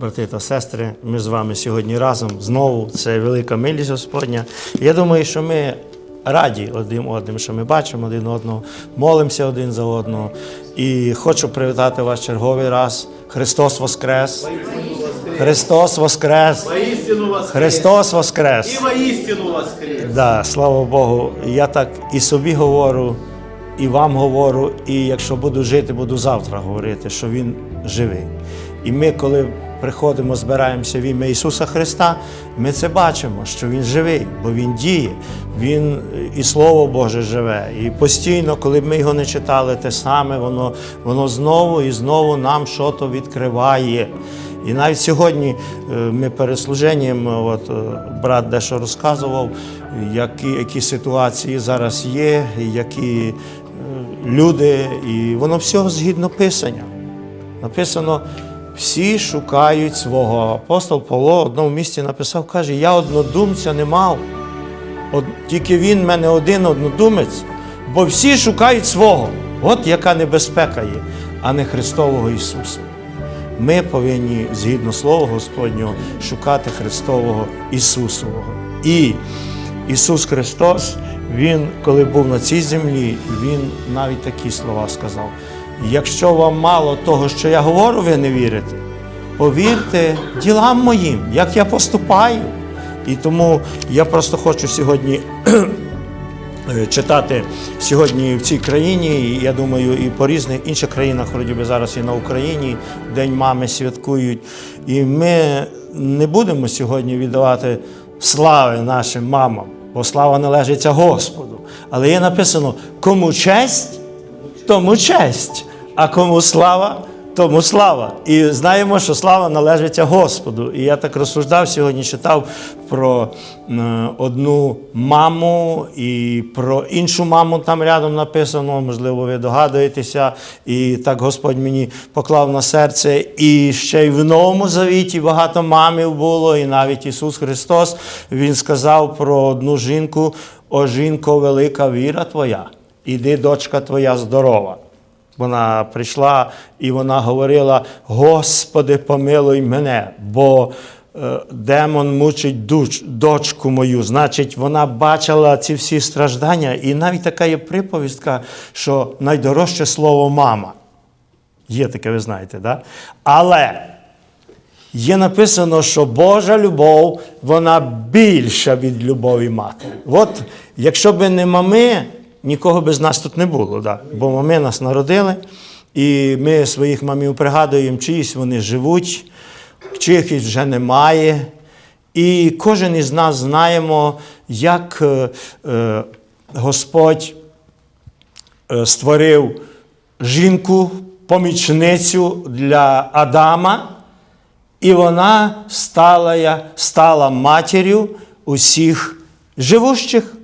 Брати та сестри, ми з вами сьогодні разом знову. Це велика милість Господня. Я думаю, що ми раді один одним, що ми бачимо один одного, молимося один за одного. І хочу привітати вас черговий раз. Христос Воскрес! Христос Воскрес! Христос Воскрес! И воистину воскрес. Да, слава Богу. Я так і собі говорю, і вам говорю, і якщо буду жити, буду завтра говорити, що Він живий. І ми, коли приходимо, збираємося в ім'я Ісуса Христа, ми це бачимо, що Він живий, бо Він діє, Він е, і Слово Боже живе. І постійно, коли ми його не читали, те саме, воно, воно знову і знову нам щось відкриває. І навіть сьогодні е, ми перед служенням, от е, брат дещо розказував, які, які ситуації зараз є, які люди, і воно все згідно Писання. Написано, всі шукають свого. Апостол Павло в одному місці написав, каже, я однодумця не мав. Од... Тільки він в мене один однодумець, бо всі шукають свого. От яка небезпека є, а не Христового Ісуса. Ми повинні, згідно Слова Господнього, шукати Христового Ісусового. І Ісус Христос, Він, коли був на цій землі, Він навіть такі слова сказав: якщо вам мало того, що я говорю, ви не вірите, повірте ділам моїм, як я поступаю. І тому я просто хочу сьогодні читати сьогодні в цій країні, і я думаю, і по різних інших країнах, вроді би зараз і на Україні День мами святкують. І ми не будемо сьогодні віддавати слави нашим мамам, бо слава належиться Господу. Але є написано: кому честь, тому честь, а кому слава. Тому слава. І знаємо, що слава належить Господу. І я так розсуждав сьогодні, читав про одну маму і про іншу маму там рядом написано, можливо, ви догадуєтеся. І так Господь мені поклав на серце. І ще й в Новому Завіті багато мамів було, і навіть Ісус Христос Він сказав про одну жінку: о жінко, велика віра твоя, іди, дочка твоя здорова. Вона прийшла і вона говорила: Господи, помилуй мене, бо е, демон мучить дуч, дочку мою. Значить, вона бачила ці всі страждання, і навіть така є приповістка, що найдорожче слово мама. Є таке, ви знаєте, да? Але є написано, що Божа любов, вона більша від любові матері. От якщо б не мами, нікого без нас тут не було. Да? Бо мами нас народили, і ми своїх мамів пригадуємо, чиїсь вони живуть, чиїх вже немає. І кожен із нас знаємо, як е, е, Господь е, створив жінку, помічницю для Адама, і вона стала, стала матір'ю усіх живущих.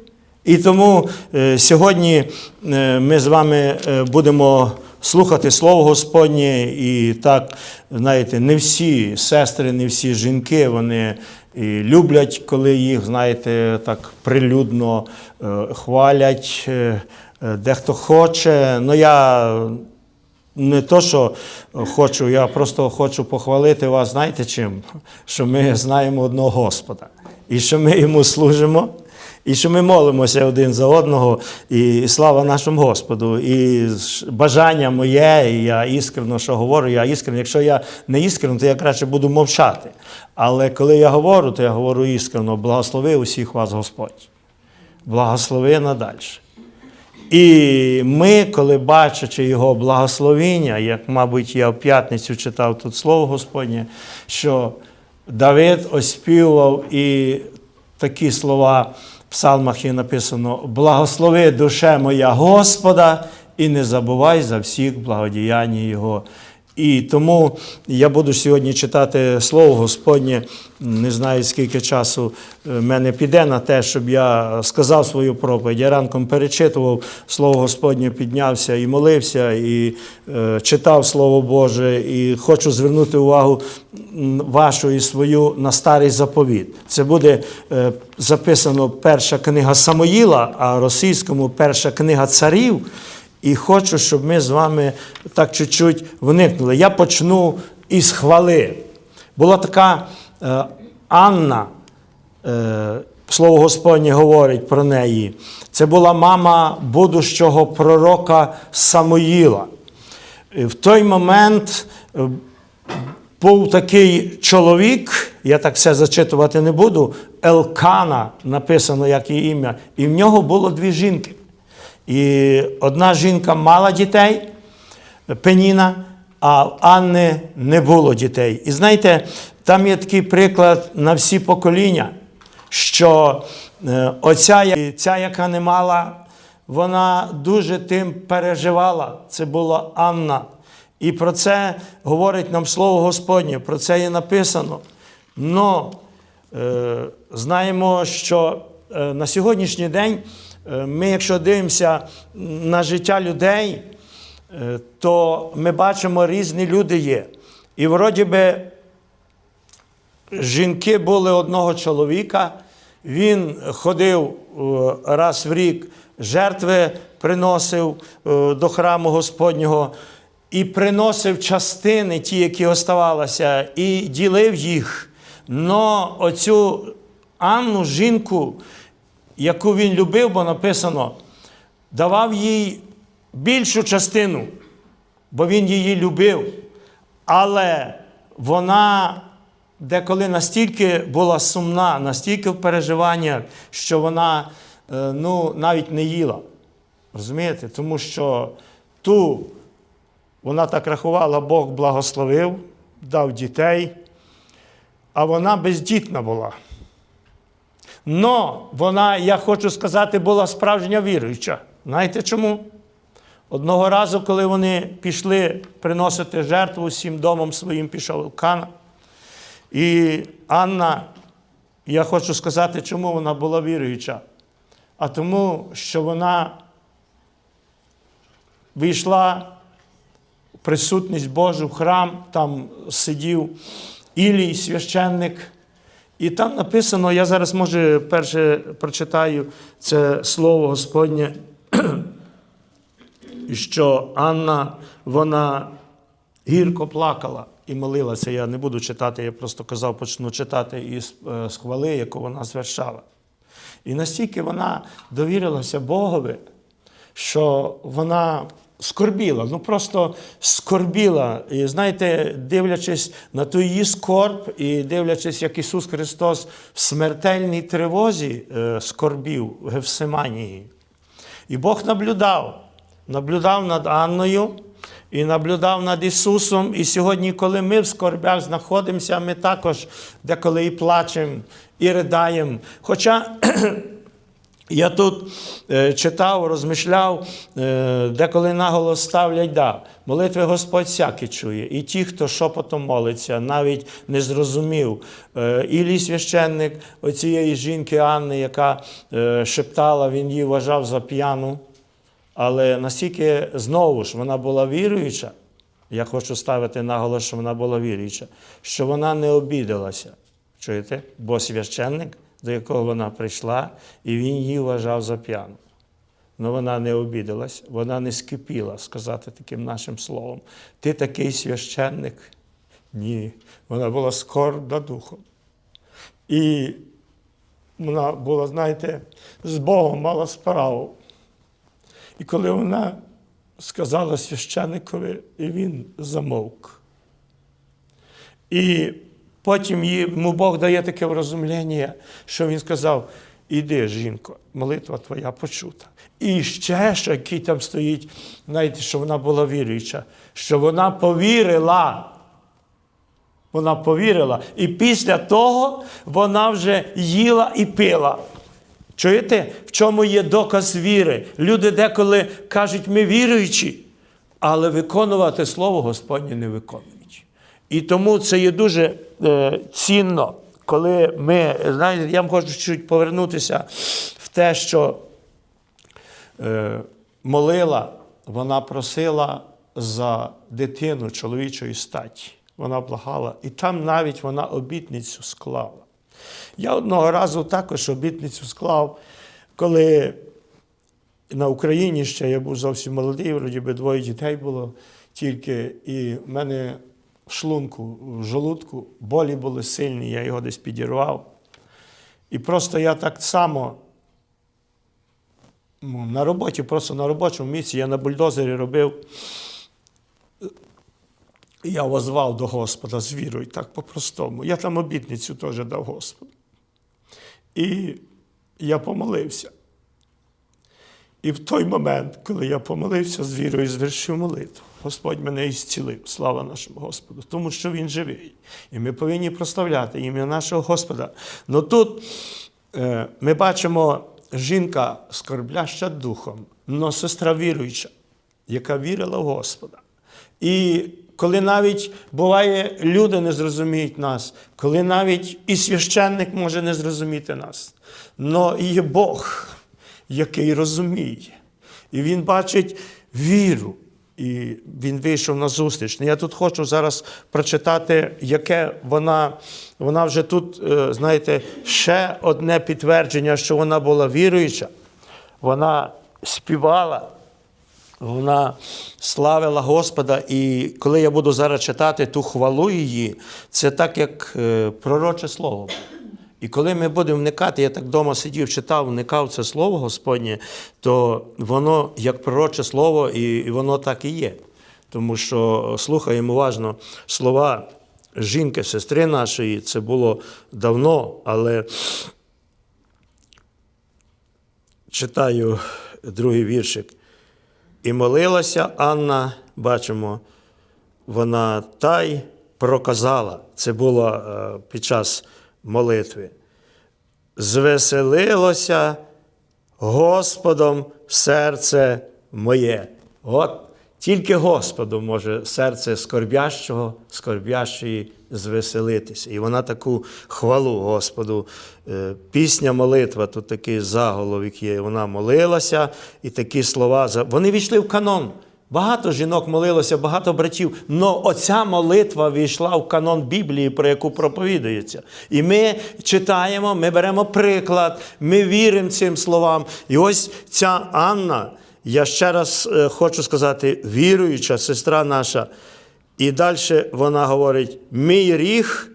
І тому е, сьогодні е, ми з вами е, будемо слухати Слово Господнє, і так, знаєте, не всі сестри, не всі жінки, вони і люблять, коли їх, знаєте, так прилюдно хвалять. Дехто хоче, ну я не то, що хочу, я просто хочу похвалити вас, знаєте чим? Що ми знаємо одного Господа. І що ми йому служимо, і що ми молимося один за одного, і слава нашому Господу. І бажання моє, і я іскренно, що говорю, я іскренно. Якщо я не іскренно, то я краще буду мовчати. Але коли я говорю, то я говорю іскренно. Благослови усіх вас Господь. Благослови надальше. І ми, коли бачачи його благословіння, як, мабуть, я в п'ятницю читав тут слово Господнє, що Давид оспівував і такі слова псалмах є написано: Благослови душе моя Господа, і не забувай за всіх благодіяння Його. І тому я буду сьогодні читати Слово Господнє. Не знаю, скільки часу е, мене піде на те, щоб я сказав свою проповідь. Я ранком перечитував Слово Господнє, піднявся і молився, і е, читав Слово Боже. І хочу звернути увагу вашу і свою на старий заповіт. Це буде е, записано перша книга Самоїла, а російському перша книга царів. І хочу, щоб ми з вами так чуть-чуть вникнули. Я почну із хвали. Була така е, Анна, е, слово Господнє говорить про неї. Це була мама будущого пророка Самоїла. І В той момент е, був такий чоловік, я так все зачитувати не буду, Елкана, написано як її ім'я, і в нього було дві жінки. І одна жінка мала дітей, Пеніна, а в Анни не було дітей. І знаєте, там є такий приклад на всі покоління, що е, оця, ця, яка не мала, вона дуже тим переживала. Це була Анна. І про це говорить нам Слово Господнє, про це є написано. Но е, знаємо, що е, на сьогоднішній день ми, якщо дивимося на життя людей, е, то ми бачимо, різні люди є. І вроді би жінки були одного чоловіка, він ходив е, раз в рік, жертви приносив е, до храму Господнього і приносив частини, ті, які оставалися, і ділив їх. Но оцю Анну, жінку, яку він любив, бо написано, давав їй більшу частину, бо він її любив. Але вона деколи настільки була сумна, настільки в переживаннях, що вона е, ну, навіть не їла. Розумієте? Тому що ту вона так рахувала, Бог благословив, дав дітей, а вона бездітна була. Но вона, я хочу сказати, була справжня віруюча. Знаєте чому? Одного разу, коли вони пішли приносити жертву всім домом своїм пішов Елкана. І Анна, я хочу сказати, чому вона була віруюча. А тому, що вона вийшла в присутність Божу в храм, там сидів Ілій, священник. І там написано, я зараз, може, перше прочитаю це слово Господнє, що Анна, вона гірко плакала і молилася. Я не буду читати, я просто казав, почну читати із е, хвали, яку вона звершала. І настільки вона довірилася Богові, що вона скорбіла, ну просто скорбіла. І знаєте, дивлячись на ту її скорб і дивлячись, як Ісус Христос в смертельній тривозі е, скорбів в Гефсиманії. І Бог наблюдав, наблюдав над Анною і наблюдав над Ісусом. І сьогодні, коли ми в скорбях знаходимося, ми також деколи і плачемо, і riдаємо. Хоча я тут е, читав, розмишляв, е, деколи наголос ставлять, да, молитви Господь всякі чує. І ті, хто шепотом молиться, навіть не зрозумів. Е, Ілій священник оцієї жінки Анни, яка шептала, він її вважав за п'яну. Але настільки знову ж вона була віруюча, я хочу ставити наголос, що вона була віруюча, що вона не обідалася. Чуєте? Бо священник, якого вона прийшла, і він її вважав за п'яну. Ну вона не обідалась, вона не скипіла сказати таким нашим словом. Ти такий священник? Ні. Вона була скорбна духом. І вона була, знаєте, з Богом мала справу. І коли вона сказала священникові, і він замовк. І потім йому Бог дає таке врозумлення, що він сказав: іди, жінко, молитва твоя почута. І ще, що який там стоїть, знаєте, що вона була віруюча, що вона повірила. Вона повірила. І після того вона вже їла і пила. Чуєте, в чому є доказ віри? Люди деколи кажуть, ми віруючі, але виконувати Слово Господнє не виконують. І тому це є дуже е, цінно, коли ми, знаєте, я вам хочу чуть повернутися в те, що е, молила, вона просила за дитину чоловічої статі. Вона благала, і там навіть вона обітницю склала. Я одного разу також обітницю склав, коли на Україні ще я був зовсім молодий, вроді би двоє дітей було тільки. І в мене в шлунку, в желудку, болі були сильні, я його десь підірвав. І просто я так само ну, на роботі, просто на робочому місці, я на бульдозері робив. Я возвав до Господа з вірою, так по-простому. Я там обітницю теж дав Господу. І я помолився. І в той момент, коли я помолився з вірою звершив молитву, Господь мене ісцілив. Слава нашому Господу, тому що Він живий. І ми повинні прославляти ім'я нашого Господа. Ну тут е, ми бачимо жінка скорбляща духом, но сестра віруюча, яка вірила в Господа. І коли навіть буває, люди не зрозуміють нас, коли навіть і священник може не зрозуміти нас, але є Бог, який розуміє. І він бачить віру. І він вийшов на зустріч. Ну, Я тут хочу зараз прочитати, яке вона, вона вже тут, е, знаєте, ще одне підтвердження, що вона була віруюча. Вона співала. Вона славила Господа, і коли я буду зараз читати ту хвалу її, це так, як е, пророче слово. І коли ми будемо вникати, я так вдома сидів, читав, вникав це слово Господнє, то воно як пророче слово, і, воно так і є. Тому що слухаємо уважно слова жінки, сестри нашої, це було давно, але читаю другий віршик. І молилася Анна, бачимо, вона та й проказала. Це було е, під час молитви. Звеселилося Господом серце моє. От тільки Господу може серце скорбящого, скорбящої звеселитися. І вона таку хвалу Господу. е, Пісня молитва, тут такий заголовок є. Вона молилася, і такі слова. Вони війшли в канон. Багато жінок молилося, багато братів. Но оця молитва війшла в канон Біблії, про яку проповідується. І ми читаємо, ми беремо приклад, ми віримо цим словам. І ось ця Анна, я ще раз е, хочу сказати, віруюча сестра наша. І далі вона говорить: мій ріг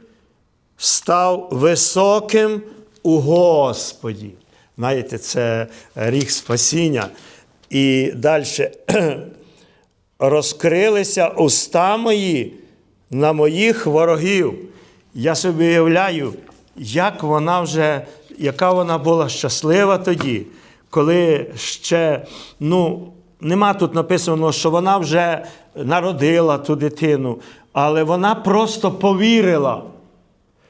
став високим у Господі. Знаєте, це ріг спасіння. І далі розкрилися уста мої на моїх ворогів. Я собі уявляю, як вона вже, яка вона була щаслива тоді, коли ще, ну, нема тут написано, що вона вже народила ту дитину, але вона просто повірила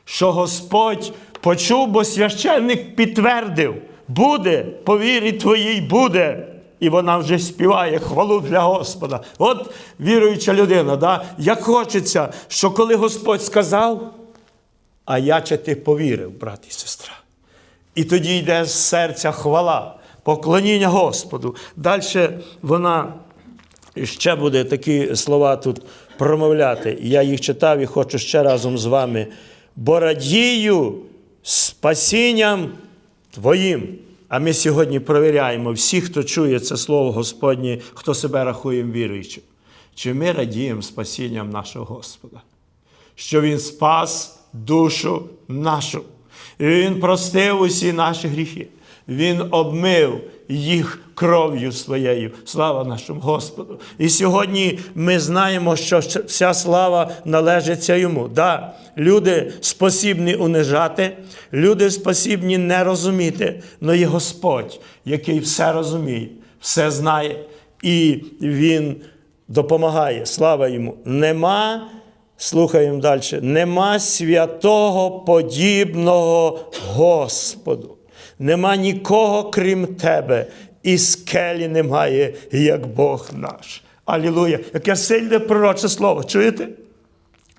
що Господь почув, бо священник підтвердив, буде, по вірі твоїй буде. І вона вже співає хвалу для Господа. От віруюча людина, да? як хочеться, що коли Господь сказав, а я чи ти повірив, брат і сестра. І тоді йде з серця хвала, поклоніння Господу. Далі вона ще буде такі слова тут промовляти. Я їх читав і хочу ще разом з вами. Бо радію спасінням Твоїм. А ми сьогодні провіряємо всіх, хто чує це слово Господнє, хто себе рахує віруючим. Чи ми радіємо спасінням нашого Господа? що Він спас душу нашу. І Він простив усі наші гріхи. Він обмив їх кров'ю своєю. Слава нашому Господу. І сьогодні ми знаємо, що вся слава належиться йому. Да, люди спосібні унижати, люди спосібні не розуміти, але є Господь, який все розуміє, все знає, і Він допомагає. Слава йому. Нема. Слухаємо далі. Нема святого подібного Господу. Нема нікого, крім тебе, і скелі немає, як Бог наш. Алілуя! Яке сильне пророче слово. Чуєте?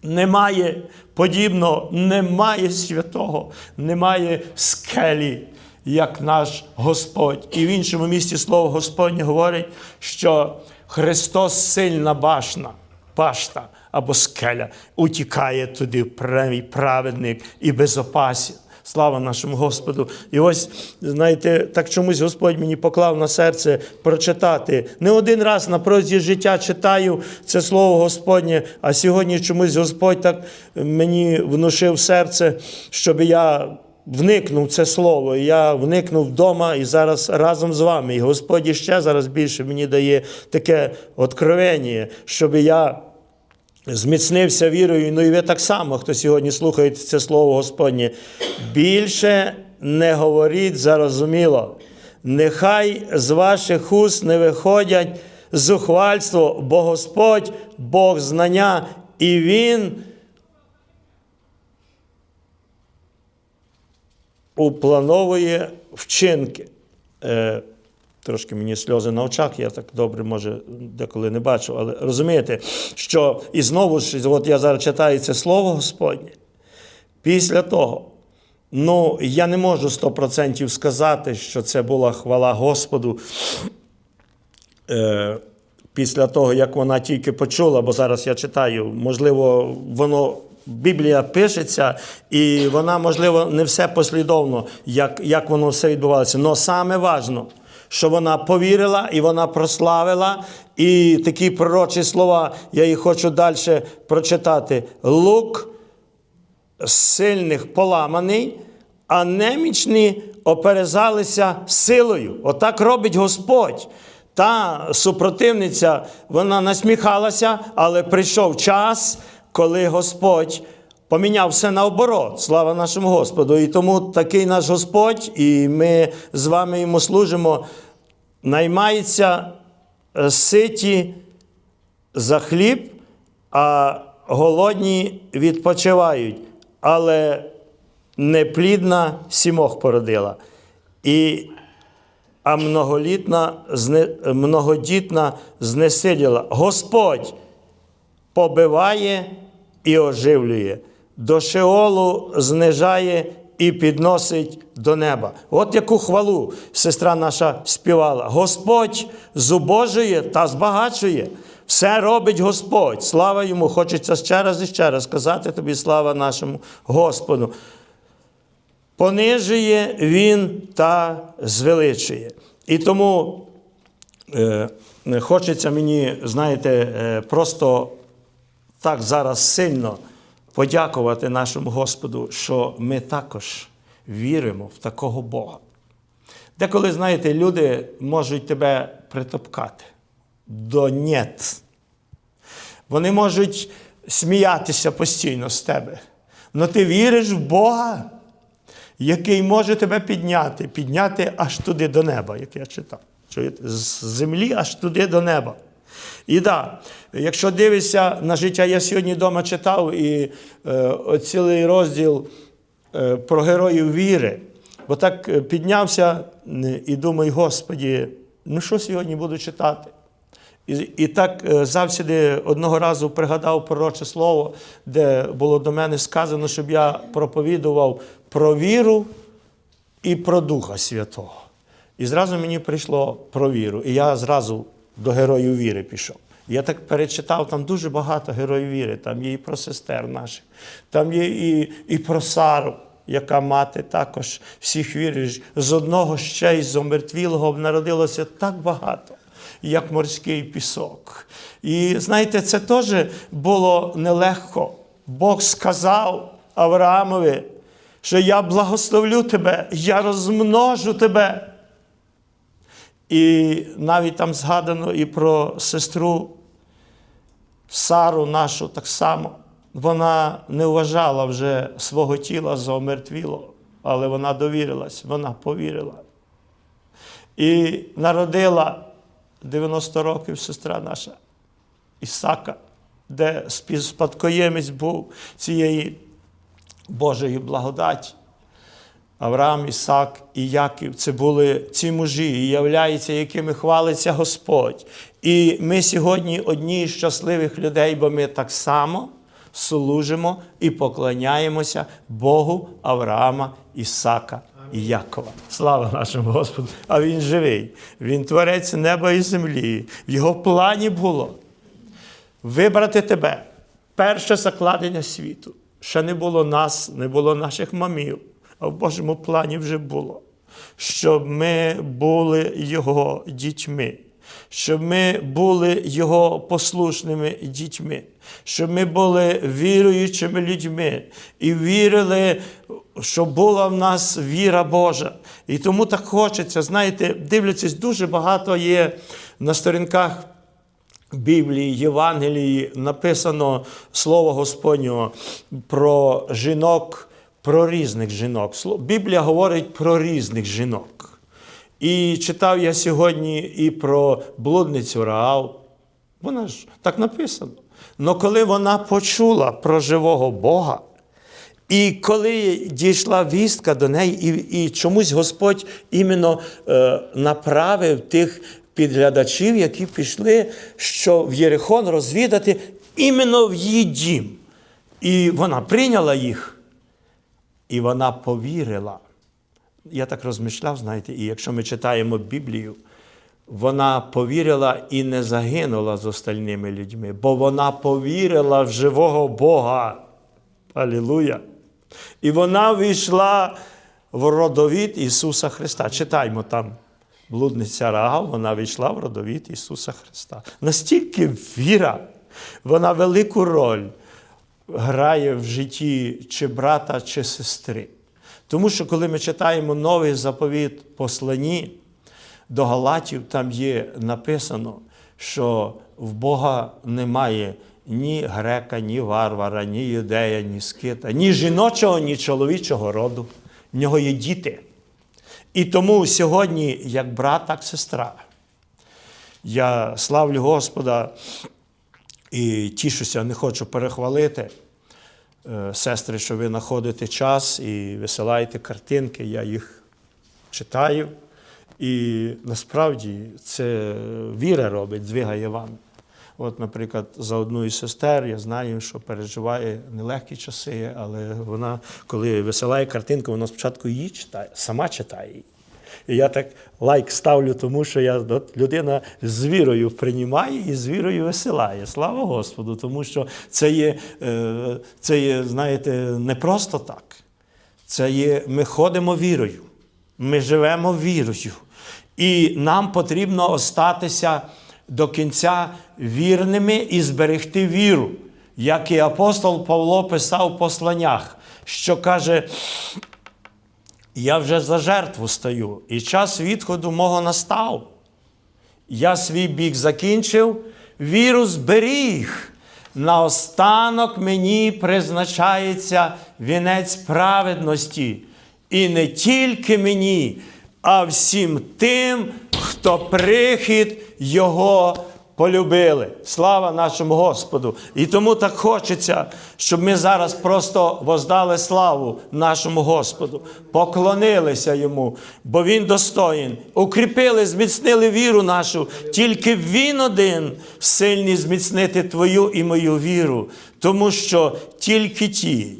Немає подібного, немає святого, немає скелі, як наш Господь. І в іншому місці слово Господнє говорить, що Христос сильна башна, башта або скеля, утікає туди правий праведник і безопасен. Слава нашому Господу. І ось, знаєте, так чомусь Господь мені поклав на серце прочитати. Не один раз на протязі життя читаю це слово Господнє, а сьогодні чомусь Господь так мені внушив серце, щоб я вникнув це слово. Я вникнув вдома і зараз разом з вами. І Господь ще зараз більше мені дає таке откровення, щоб я зміцнився вірою. Ну і ви так само, хто сьогодні слухає це слово Господнє. Більше не говоріть зарозуміло. Нехай з ваших уст не виходять зухвальство, бо Господь Бог знання, і Він уплановує вчинки. Трошки мені сльози на очах, я так добре, може, деколи не бачу, але розумієте, що і знову ж, от я зараз читаю це слово Господнє. Після того, ну, я не можу 100% сказати, що це була хвала Господу. Е, після того, як вона тільки почула, бо зараз я читаю, можливо, воно. Біблія пишеться, і вона, можливо, не все послідовно, як, як воно все відбувалося. Але саме важно, що вона повірила і вона прославила. І такі пророчі слова, я їх хочу далі прочитати. Лук сильних поламаний, а немічні оперезалися силою. Отак робить Господь. Та супротивниця, вона насміхалася, але прийшов час, коли Господь поміняв все наоборот. Слава нашому Господу. І тому такий наш Господь, і ми з вами йому служимо, наймається е, ситі за хліб, а голодні відпочивають. Але неплідна сімох породила. І, а многолітна, многодітна знесиліла. Господь побиває і оживлює, до Шеолу знижає і підносить до неба. От яку хвалу сестра наша співала. Господь зубожує та збагачує. Все робить Господь. Слава йому. Хочеться ще раз і ще раз сказати тобі слава нашому Господу. Понижує він та звеличує. І тому е, хочеться мені, знаєте, е, просто так зараз сильно подякувати нашому Господу, що ми також віримо в такого Бога. Деколи, знаєте, люди можуть тебе притопкати до нєт. Вони можуть сміятися постійно з тебе. Але ти віриш в Бога, який може тебе підняти, підняти аж туди до неба, як я читав. Чуєте? З землі аж туди до неба. І да, якщо дивишся на життя, я сьогодні вдома читав і е, цілий розділ е, про героїв віри. Бо так е, піднявся і думаю, Господі, ну що сьогодні буду читати? І, і так е, завсіди одного разу пригадав пророче слово, де було до мене сказано, щоб я проповідував про віру і про Духа Святого. І зразу мені прийшло про віру. І я зразу до героїв віри пішов. Я так перечитав, там дуже багато героїв віри. Там є і про сестер наших, там є і, і про Сару, яка мати також всіх віриш. З одного ще й з омертвілого народилося так багато, як морський пісок. І знаєте, це теж було нелегко. Бог сказав Авраамові, що я благословлю тебе, я розмножу тебе. І навіть там згадано і про сестру Сару нашу так само. Вона не вважала вже свого тіла за омертвіло, але вона довірилась, вона повірила. І народила 90 років сестра наша Ісака, де спадкоємець був цієї Божої благодаті. Авраам, Ісак і Яків це були ці мужі, і являються, якими хвалиться Господь. І ми сьогодні одні з щасливих людей, бо ми так само служимо і поклоняємося Богу Авраама, Ісака і Якова. Слава нашому Господу! А Він живий, Він творець неба і землі. В його плані було вибрати тебе. Перше закладення світу. Ще не було нас, не було наших мамів. В Божому плані вже було, щоб ми були Його дітьми, щоб ми були Його послушними дітьми, щоб ми були віруючими людьми і вірили, що була в нас віра Божа. І тому так хочеться, знаєте, дивлячись, дуже багато є на сторінках. Біблії, Євангелії написано слово Господнього про жінок, про різних жінок. Біблія говорить про різних жінок. І читав я сьогодні і про блудницю Раав. Вона ж так написано. Но коли вона почула про живого Бога, і коли дійшла вістка до неї, і, і чомусь Господь іменно е, направив тих підглядачів, які пішли, що в Єрихон розвідати іменно в її дім. І вона прийняла їх, і вона повірила. Я так розмишляв, знаєте, і якщо ми читаємо Біблію, вона повірила і не загинула з остальними людьми, бо вона повірила в живого Бога. Алілуя! І вона війшла в родовід Ісуса Христа. Читаймо там. Блудниця Рагав, вона війшла в родовід Ісуса Христа. Настільки віра, вона велику роль грає в житті чи брата, чи сестри. Тому що коли ми читаємо новий заповіт послані до Галатів, там є написано, що в Бога немає ні грека, ні варвара, ні юдея, ні скита, ні жіночого, ні чоловічого роду. В нього є діти. І тому сьогодні, як брат, так сестра, я славлю Господа і тішуся, не хочу перехвалити. Е, Сестри, що ви знаходите час і висилаєте картинки, я їх читаю. І насправді це віра робить, двигає вам. От, наприклад, за одну із сестер я знаю, що переживає нелегкі часи, але вона, коли висилає картинку, вона спочатку її читає, сама читає її. І я так лайк ставлю, тому що я, от, людина з вірою приймає і з вірою висилає. Слава Господу, тому що це є, е, це є, знаєте, не просто так. Це є, ми ходимо вірою, ми живемо вірою. І нам потрібно остатися до кінця вірними і зберегти віру, як і апостол Павло писав в посланнях, що каже, я вже за жертву стою, і час відходу мого настав. Я свій бік закінчив, віру зберіг. Наостанок мені призначається вінець праведності. І не тільки мені, а всім тим, хто прихід Його полюбили. Слава нашому Господу! І тому так хочеться, щоб ми зараз просто воздали славу нашому Господу, поклонилися Йому, бо Він достоїн. Укріпили, зміцнили віру нашу. Тільки Він один сильний зміцнити твою і мою віру, тому що тільки ті,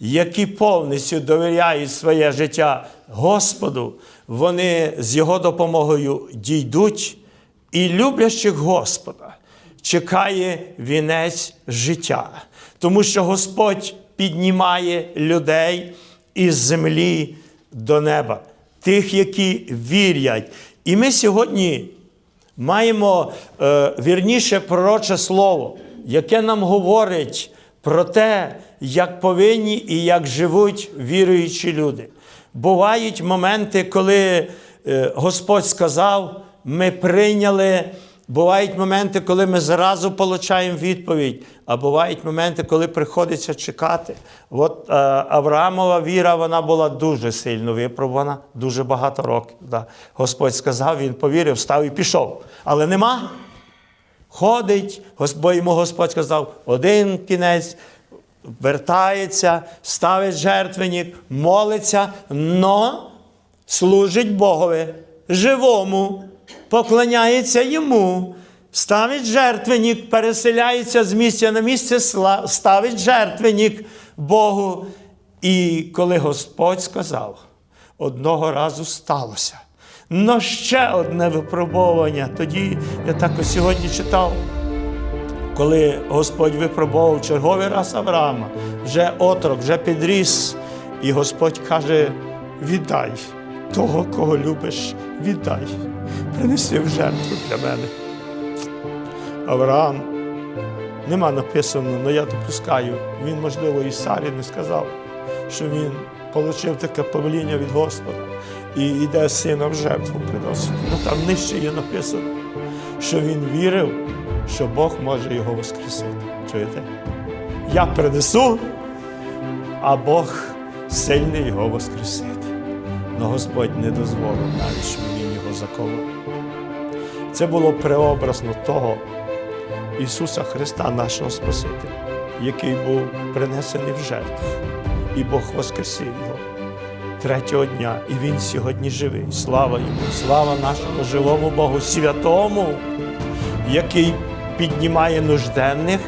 які повністю довіряють своє життя Господу, вони з Його допомогою дійдуть і люблячих Господа чекає вінець життя, тому що Господь піднімає людей із землі до неба, тих, які вірять. І ми сьогодні маємо е, вірніше пророче слово, яке нам говорить про те, як повинні і як живуть віруючі люди. Бувають моменти, коли е, Господь сказав, ми прийняли. Бувають моменти, коли ми зразу получаємо відповідь, а бувають моменти, коли приходиться чекати. От е, Авраамова віра вона була дуже сильно випробувана, дуже багато років. Да. Господь сказав, він повірив, став і пішов. Але нема. Ходить, бо йому Господь сказав, один кінець, вертається, ставить жертвенник, молиться, но служить Богові живому, поклоняється йому, ставить жертвенник, переселяється з місця на місце, ставить жертвенник Богу. І коли Господь сказав, одного разу сталося. Но ще одне випробовування. Тоді я також сьогодні читав коли Господь випробовував черговий раз Авраама, вже отрок, вже підріс, і Господь каже: віддай того, кого любиш, віддай. Принеси в жертву для мене. Авраам нема написано, але я допускаю, він, можливо, і Сарі не сказав, що він отримав таке повеління від Господа і йде сина в жертву приносити. Ну там нижче є написано, що він вірив, що Бог може його воскресити. Чуєте? Я принесу, а Бог сильний його воскресити. Но Господь не дозволив навіть, він. Це було преобразно того Ісуса Христа, нашого Спасителя, який був принесений в жертву, і Бог воскресив його третього дня, і Він сьогодні живий. Слава йому, слава нашому живому Богу, святому, який піднімає нужденних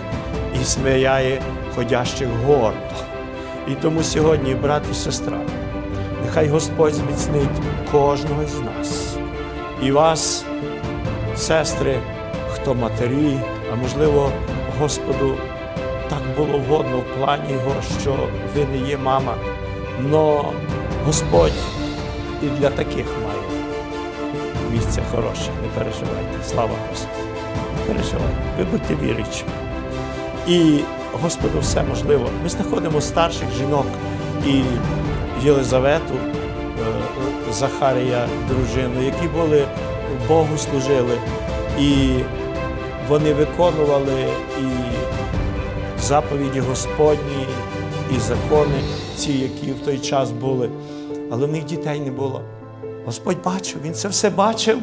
і смиряє ходящих гордо. І тому сьогодні, брат і сестра, нехай Господь зміцнить кожного з нас. І вас, сестри, хто матері, а можливо, Господу так було вгодно в плані його, що ви не є мама. Но Господь і для таких має місце хороше. Не переживайте. Слава Господу. Не переживайте. Ви будьте віруючими. І Господу все можливо. Ми знаходимо старших жінок і Єлизавету, Захарія, дружину, які були Богу служили, і вони виконували і заповіді Господні, і закони, ці, які в той час були. Але в них дітей не було. Господь бачив, Він це все бачив.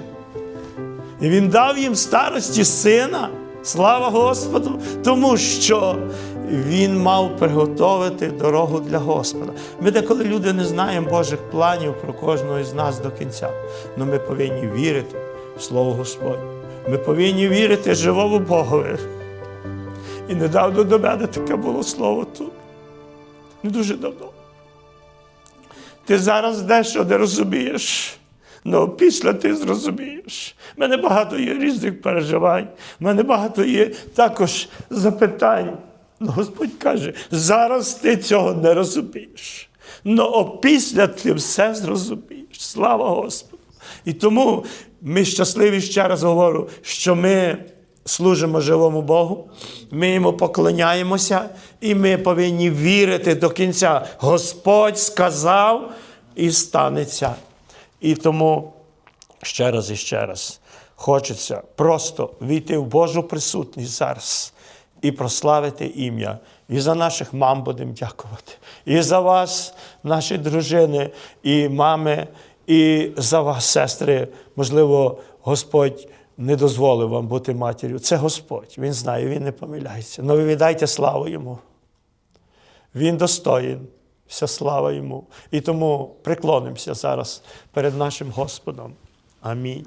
І він дав їм старості сина. Слава Господу! Тому що він мав приготовити дорогу для Господа. Ми деколи люди не знаємо Божих планів про кожного із нас до кінця. Але ми повинні вірити в Слово Господнє. Ми повинні вірити живому Богові. І недавно до мене таке було слово тут. Не дуже давно. Ти зараз дещо не розумієш. Ну, після ти зрозумієш. У мене багато є різних переживань, в мене багато є також запитань. Ну, Господь каже, зараз ти цього не розумієш. Ну, опісля ти все зрозумієш. Слава Господу. І тому ми щасливі ще раз говорю, що ми служимо живому Богу, ми йому поклоняємося, і ми повинні вірити до кінця. Господь сказав і станеться. І тому ще раз і ще раз хочеться просто війти в Божу присутність зараз і прославити ім'я. І за наших мам будемо дякувати. І за вас, наші дружини, і мами, і за вас, сестри. Можливо, Господь не дозволив вам бути матір'ю. Це Господь. Він знає, Він не помиляється. Но ви віддайте славу йому. Він достоїн. Вся слава йому. І тому приклонимося зараз перед нашим Господом. Амінь.